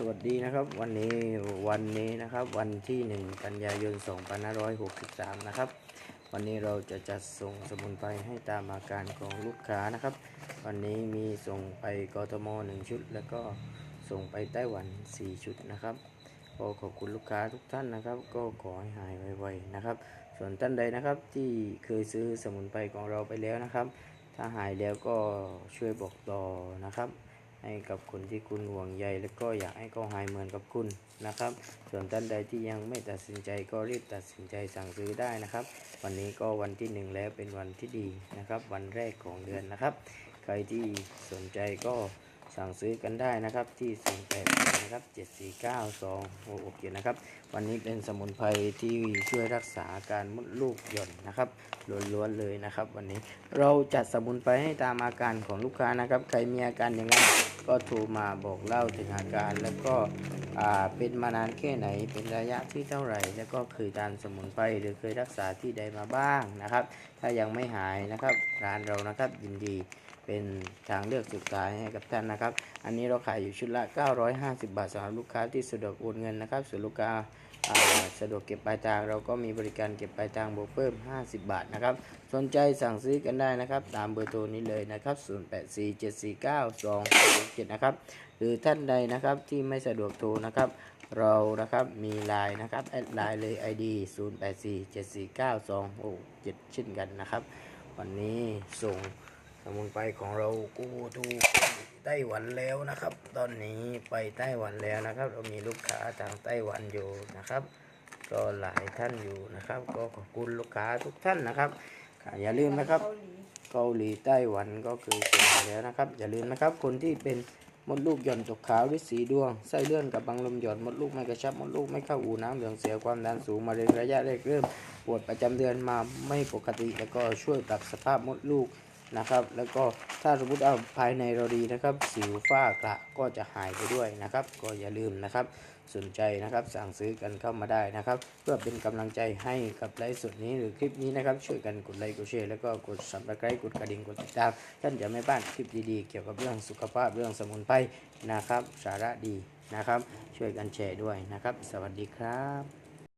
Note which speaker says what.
Speaker 1: สวัสดีนะครับ วันนี้วันนี้นะครับ วันที่ 1 กันยายน 2563 นะครับ วันนี้เราจะจัดส่งสมุนไพรให้ตามอาการของลูกค้านะครับ วันนี้มีส่งไปกทม 1 ชุด แล้วก็ส่งไปไต้หวัน 4 ชุดนะครับก็ขอบคุณลูกค้าทุกท่านนะครับ ก็ขอให้หายไวๆนะครับ ส่วนท่านใดนะครับที่เคยซื้อสมุนไพรของเราไปแล้วนะครับ ถ้าหายแล้วก็ช่วยบอกต่อนะครับ ให้กับคนที่คุณห่วงใยและก็อยากให้เขาหายเหมือนกับคุณนะครับ ส่วนท่านใดที่ยังไม่ตัดสินใจก็รีบตัดสินใจสั่งซื้อได้นะครับ วันนี้ก็วันที่หนึ่งแล้วเป็นวันที่ดีนะครับ วันแรกของเดือนนะครับ ใครที่สนใจก็ สั่งซื้อกันได้นะครับที่0 8นะครับ749 2 6 7นะครับ วันนี้เป็นสมุนไพรที่ช่วยรักษาการมดลูกหย่อนนะครับล้วนๆเลยนะครับ วันนี้เราจัดสมุนไพรให้ตามอาการของลูกค้านะครับ ใครมีอาการยังไงก็โทรมาบอกเล่าถึงอาการแล้วก็ เป็นมานานแค่ไหน เป็นระยะที่เท่าไหร่ แล้วก็เคยทานสมุนไพรหรือเคยรักษาที่ใดมาบ้างนะครับ ถ้ายังไม่หายนะครับร้านเรานะครับยินดีเป็นทางเลือกสุดท้ายให้กับท่านนะครับ อันนี้เราขายอยู่ชุดละ 950 บาทสำหรับลูกค้าที่สะดวกโอนเงินนะครับส่วนลูกค้าสะดวกเก็บปลายทาง เราก็มีบริการเก็บปลายทางบวกเพิ่ม 50 บาทนะครับ สนใจสั่งซื้อกันได้นะครับ ตามเบอร์โทรนี้เลยนะครับ 0847492667 นะครับ หรือท่านใดนะครับที่ไม่สะดวกโทรนะครับ เรานะครับมีไลน์นะครับแอดไลน์เลย ID 0847492667 เช่นกันนะครับ วันนี้ส่งสมุนไพรของเรากู้ทูไต้หวันแล้วนะครับ ตอนนี้ไปไต้หวันแล้วนะครับ เรามีลูกค้าทางไต้หวันอยู่นะครับ ก็หลายท่านอยู่นะครับ ก็ขอบคุณลูกค้าทุกท่านนะครับอย่าลืมนะครับเกาหลีไต้หวันก็คือเสร็จแล้วนะครับ อย่าลืมนะครับคนที่เป็น มดลูกหย่อนตกขาวหรือสีดวงไส้เลื่อนกับบังลมหย่อนมดลูกไม่กระชับมดลูกไม่เข้าอูน้ำเหลืองเสียความดันสูงมะเร็งระยะแรกเริ่มปวดประจำเดือนมาไม่ปกติแล้วก็ช่วยปรับสภาพมดลูก นะครับ แล้วก็ถ้าสมมติเอาภายในเราดีนะครับ สิวฝ้ากระก็จะหายไปด้วยนะครับ ก็อย่าลืมนะครับ สนใจนะครับสั่งซื้อกันเข้ามาได้นะครับ เพื่อเป็นกำลังใจให้กับไลฟ์สดนี้หรือคลิปนี้นะครับ ช่วยกันกดไลค์กดแชร์แล้วก็กด subscribe กดกระดิ่งกดติดตามท่านจะไม่พลาดคลิปดีๆ เกี่ยวกับเรื่องสุขภาพเรื่องสมุนไพรนะครับ สาระดีนะครับ ช่วยกันแชร์ด้วยนะครับ สวัสดีครับ